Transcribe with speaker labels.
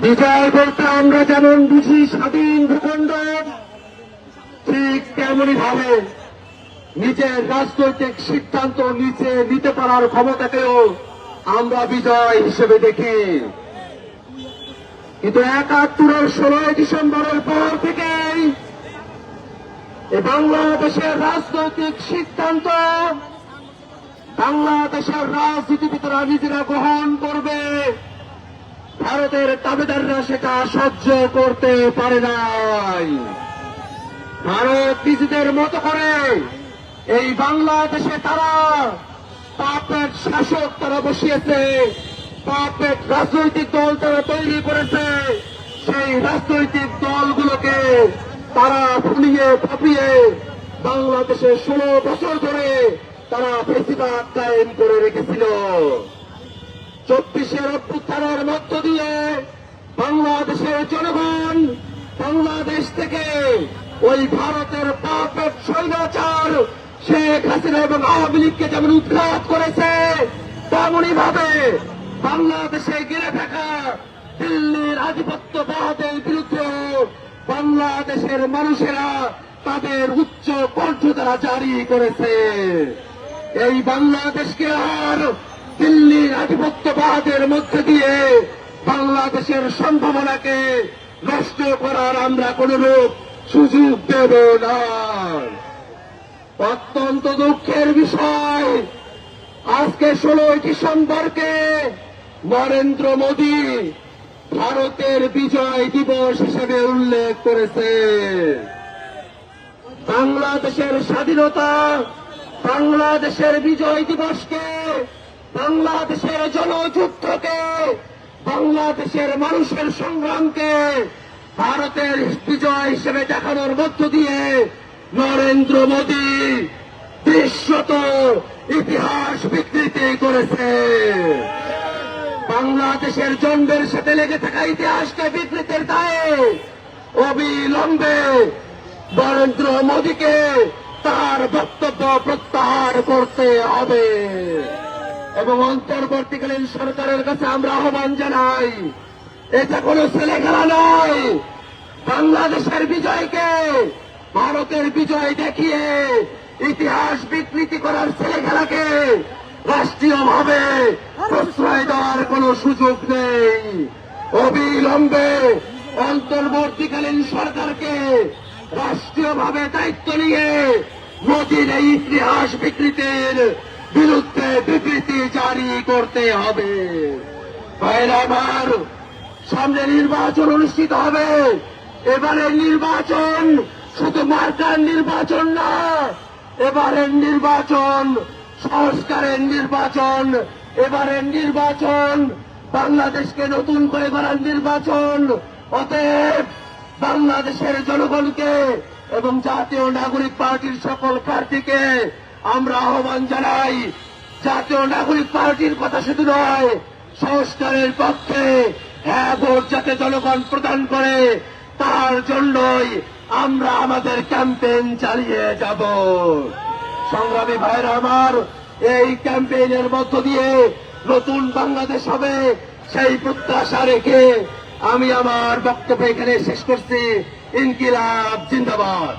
Speaker 1: বিজয় বলতে আমরা যেমন বুঝি স্বাধীন ভূখণ্ড, ঠিক তেমনি ভাবে নিজের রাজনৈতিক সিদ্ধান্ত নিচে নিতে পারার ক্ষমতাকেও আমরা বিজয় হিসেবে দেখি। কিন্তু একাত্তরের ষোলোই ডিসেম্বরের পর থেকেই বাংলাদেশের রাজনৈতিক সিদ্ধান্ত বাংলাদেশের রাজনীতিবিদরা নিজেরা গ্রহণ করবে। ভারতের দাবিদাররা সেটা সহ্য করতে পারে নাই। ভারত নিজেদের মতো করে এই বাংলাদেশে তারা পাপের শাসক তারা বসিয়েছে, পাপের রাজনৈতিক দল তারা তৈরি করেছে, সেই রাজনৈতিক দলগুলোকে তারা ফুলিয়ে ফাপিয়ে বাংলাদেশে ষোলো বছর ধরে তারা বেশিরভাগ কায়েম করে রেখেছিল। চব্বিশের অভ্যুত্থানের মধ্য দিয়ে বাংলাদেশের জনগণ বাংলাদেশ থেকে ওই ভারতের পাপের স্বৈরাচার শেখ হাসিনা এবং আওয়ামী লীগকে যেমন উৎখাত করেছে তেমনই ভাবে বাংলাদেশে গিরে থাকা দিল্লির আধিপত্যবাদের বিরুদ্ধে বাংলাদেশের মানুষেরা তাদের উচ্চ কণ্ঠ তারা জারি করেছে। এই বাংলাদেশকে আর দিল্লির আধিপত্যবাদের মধ্যে দিয়ে বাংলাদেশের সম্ভাবনাকে নষ্ট করার আমরা কোনরূপ সুযোগ দেব না। অত্যন্ত দুঃখের বিষয়, আজকে ষোলোই ডিসেম্বরকে নরেন্দ্র মোদী ভারতের বিজয় দিবস হিসেবে উল্লেখ করেছে। বাংলাদেশের স্বাধীনতা, বাংলাদেশের বিজয় দিবসকে বাংলাদেশের জনযুদ্ধকে, বাংলাদেশের মানুষের সংগ্রামকে ভারতের বিজয় হিসেবে দেখানোর মধ্য দিয়ে নরেন্দ্র মোদী দৃশ্যত ইতিহাস বিকৃতি করেছে। বাংলাদেশের জন্মের সাথে লেগে থাকা ইতিহাসকে বিকৃতির দায়ে অবিলম্বে নরেন্দ্র মোদীকে তার বক্তব্য প্রত্যাহার করতে হবে। এবং অন্তর্বর্তীকালীন সরকারের কাছে আমরা আহ্বান জানাই, এটা কোনো ছেলে খেলা নয়। বাংলাদেশের বিজয়কে ভারতের বিজয় দেখিয়ে ইতিহাস বিকৃতি করার ছেলে খেলাকে রাষ্ট্রীয়ভাবে প্রশ্রয় দেওয়ার কোনো সুযোগ নেই। অবিলম্বে অন্তর্বর্তীকালীন সরকারকে রাষ্ট্রীয়ভাবে দায়িত্ব নিয়ে মোদীর এই ইতিহাস বিকৃতির বিরুদ্ধে বিবৃতি জারি করতে হবে। সামনে নির্বাচন অনুষ্ঠিত হবে। এবারের নির্বাচন শুধু মার্কার নির্বাচন না, এবারের নির্বাচন, সংস্কারের নির্বাচন, এবারের নির্বাচন, বাংলাদেশকে নতুন করে গড়ার নির্বাচন। অতএব বাংলাদেশের জনগণকে এবং জাতীয় নাগরিক পার্টির সকল প্রার্থীকে আমরা আহ্বান জানাই, জাতীয় নাগরিক পার্টির কথা শুধু নয়, সংস্কারের পক্ষে হ্যাঁ ভোট যাতে জনগণ প্রদান করে, তার জন্যই আমরা আমাদের ক্যাম্পেইন চালিয়ে যাব। সংগ্রামী ভাইরা আমার, এই ক্যাম্পেইনের মধ্য দিয়ে নতুন বাংলাদেশ হবে, সেই প্রত্যাশা রেখে আমি আমার বক্তব্য এখানে শেষ করছি। ইনকিলাব, জিন্দাবাদ।